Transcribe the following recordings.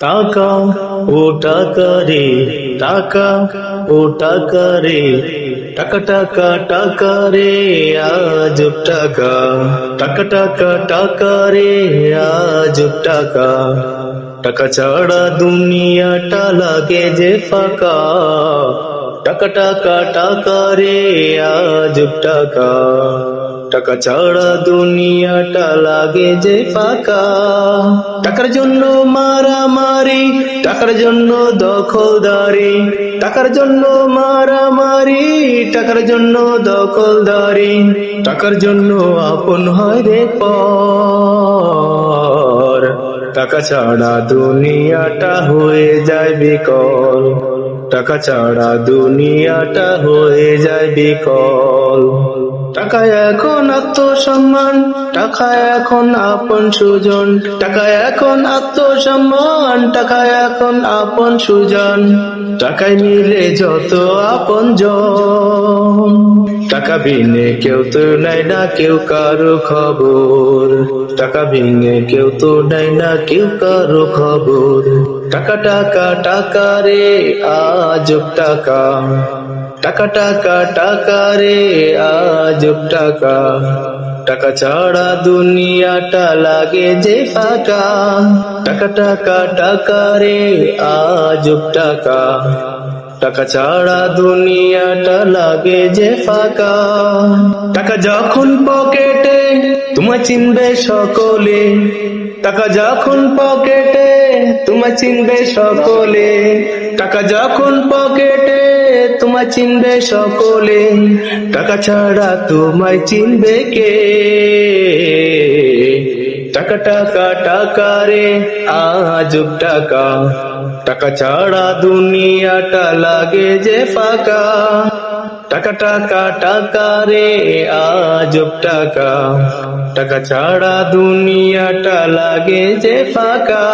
টাকা ও টাকা রে, টাকা ও টাকা রে, টাকা টাকা টাকা রে আজব টাকা। টাকা টাকা টাকা রে আজব টাকা। টাকা ছাড়া দুনিয়াটা লাগে যে ফাঁকা। টাকা টাকা টাকা রে আজব টাকা। টাকা ছাড়া দুনিয়াটা লাগে যে ফাঁকা টাকার জন্য মারামারি, টাকার জন্য দখলদারি। টাকার জন্য মারামারি, টাকার জন্য দখলদারি। টাকার জন্য আপন হয় রে পর। টাকা ছাড়া দুনিয়াটা হয়ে যায় বিকল। টাকা ছাড়া দুনিয়াটা হয়ে যায় বিকল। টাকা এখন আত্মসম্মান, টাকা এখন আপন সুজন, টাকা এখন আত্মসম্মান, টাকা এখন আপন সুজন। টাকায় মিলে যত আপন জন টাকা বিনে কেউ তো নেয় না কেউ কারও খবর। টাকা বিনে কেউ তো নেয় না কেউ কারও খবর। টাকা টাকা টাকা রে, আজব টাকা। টাকা টাকা টাকা রে আজব টাকা। টাকা ছাড়া দুনিয়াটা লাগে যে ফাঁকা। টাকা টাকা টাকা রে আজব টাকা। টাকা ছাড়া দুনিয়াটা লাগে যে ফাঁকা। টাকা যখন পকেটে, তোমায় চিনবে সকলে। টাকা যখন পকেটে, তোমায় চিনবে সকলে। টাকা যখন পকেটে তোমায় চিনবে সকলে, টাকা ছাড়া তোমায় চিনবে কে? টাকা টাকা টাকা রে আজব টাকা। টাকা ছাড়া দুনিয়াটা লাগে যে ফাঁকা। টাকা টাকা টাকা রে আজব টাকা। টাকা ছাড়া দুনিয়াটা লাগে যে ফাঁকা।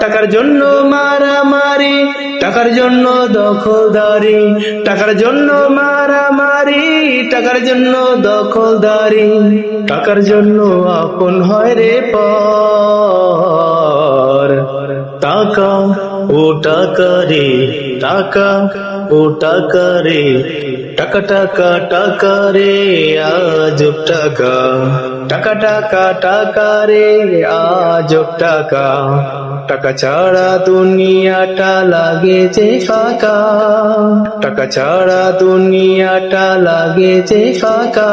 টাকার জন্য মারামারি, টাকার জন্য দখলদারি, টাকার জন্য মারামারি, টাকার জন্য দখলদারি, টাকার জন্য আপন হয় রে পর। টাকা ও টাকা রে, টাকা ও টাকা রে, টাকা টাকা টাকা রে, আজব টাকা। টাকা টাকা টাকা রে আজব টাকা। টাকা ছাড়া দুনিয়াটা লাগে যে ফাঁকা। টাকা ছাড়া দুনিয়াটা লাগে যে ফাঁকা।